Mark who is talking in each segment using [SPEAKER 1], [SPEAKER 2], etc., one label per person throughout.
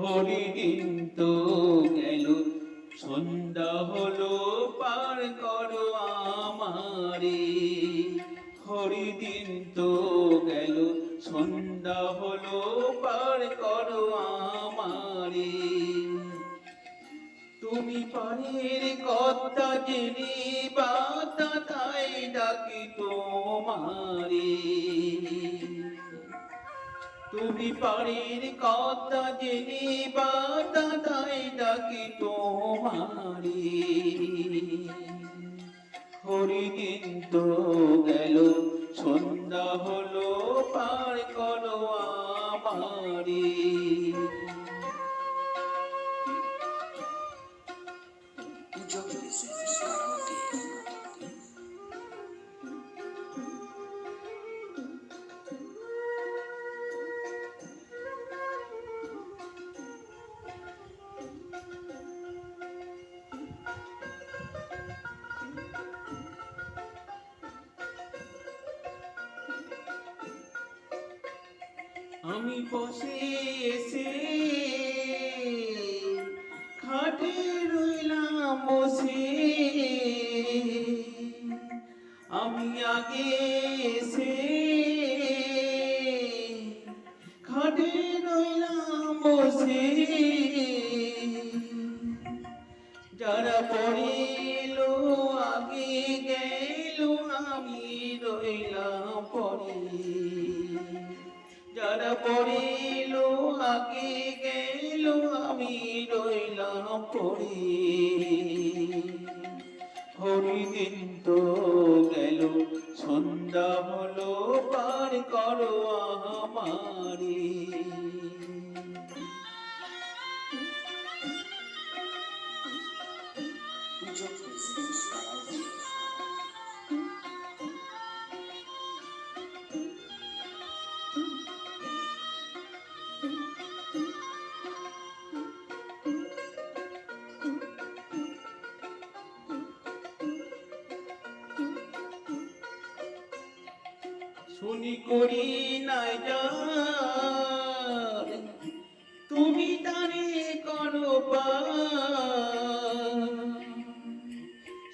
[SPEAKER 1] হরিদিন তো গেল সন্ধ্যা হলো পার করো আমারে হরিদিন তো গেল সন্ধ্যা হলো পার করো আমারে তুমি পারের কথা জেনে বাতা তাই ডাকি তোমারে। তুমি পারের কথা জেনে বাতা তাই ডাকি তোমারে। হরিদিন তো গেল, সন্ধ্যা হলো, পার করো আমারে।
[SPEAKER 2] this
[SPEAKER 1] আমি বসে এসে খাটে রইলাম বসে। আমি আগে এসে খাটে রইলাম বসে। যারা পড়িলো আগে গেল, আমি রইলাম পড়ে যারা পড়িল আগে গেল আমি রইলাম পড়ে। হরিদিন তো গেল, সন্ধ্যা হলো, পার করো আমারে।
[SPEAKER 2] Enjoy this
[SPEAKER 1] শুনি করি যার তুমি তারে করো।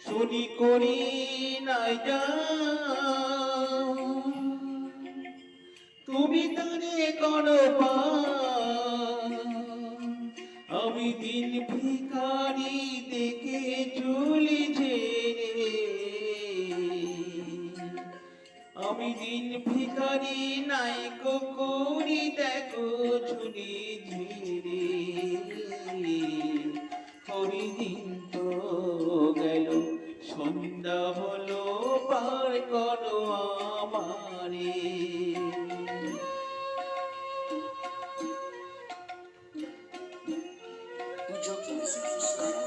[SPEAKER 1] শুনি করি নাই যার তুমি তারে করো পার। চলি ধীরে হরিদিন তো গেল সন্ধ্যা হলো পার করো আমারে Thank you.